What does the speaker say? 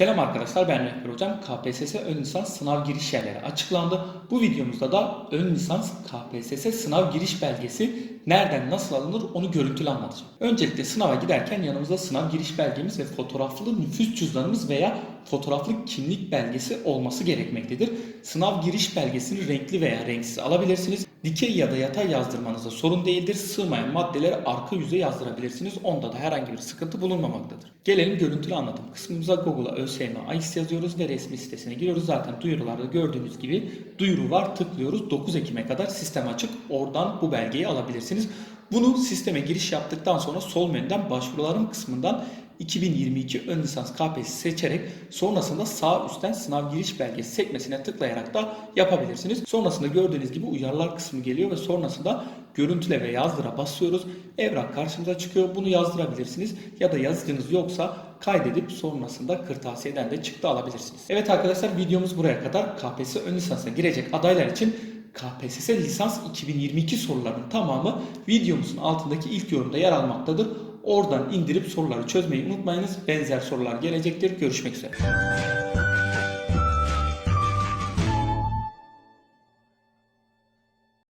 Selam arkadaşlar ben Rehber Hocam. KPSS ön lisans sınav giriş yerleri açıklandı. Bu videomuzda da ön lisans KPSS sınav giriş belgesi nereden nasıl alınır onu görüntülü anlatacağım. Öncelikle sınava giderken yanımızda sınav giriş belgemiz ve fotoğraflı nüfus cüzdanımız veya fotoğraflı kimlik belgesi olması gerekmektedir. Sınav giriş belgesini renkli veya renksiz alabilirsiniz. Dikey ya da yatay yazdırmanıza sorun değildir. Sığmayan maddeleri arka yüze yazdırabilirsiniz. Onda da herhangi bir sıkıntı bulunmamaktadır. Gelelim görüntülü anlatım kısmımıza Google'a ÖSYM AIS yazıyoruz ve resmi sitesine giriyoruz. Zaten duyurularda gördüğünüz gibi duyuru var tıklıyoruz. 9 Ekim'e kadar sistem açık. Oradan bu belgeyi alabilirsiniz. Bunu sisteme giriş yaptıktan sonra sol menüden başvurularım kısmından 2022 ön lisans KPSS seçerek sonrasında sağ üstten sınav giriş belgesi sekmesine tıklayarak da yapabilirsiniz. Sonrasında gördüğünüz gibi uyarılar kısmı geliyor ve sonrasında görüntüle ve yazdıra basıyoruz. Evrak karşımıza çıkıyor. Bunu yazdırabilirsiniz ya da yazıcınız yoksa kaydedip sonrasında kırtasiyeden de çıktı alabilirsiniz. Evet arkadaşlar videomuz buraya kadar KPSS ön lisansa girecek adaylar için KPSS lisans 2022 sorularının tamamı videomuzun altındaki ilk yorumda yer almaktadır. Oradan indirip soruları çözmeyi unutmayınız. Benzer sorular gelecektir. Görüşmek üzere.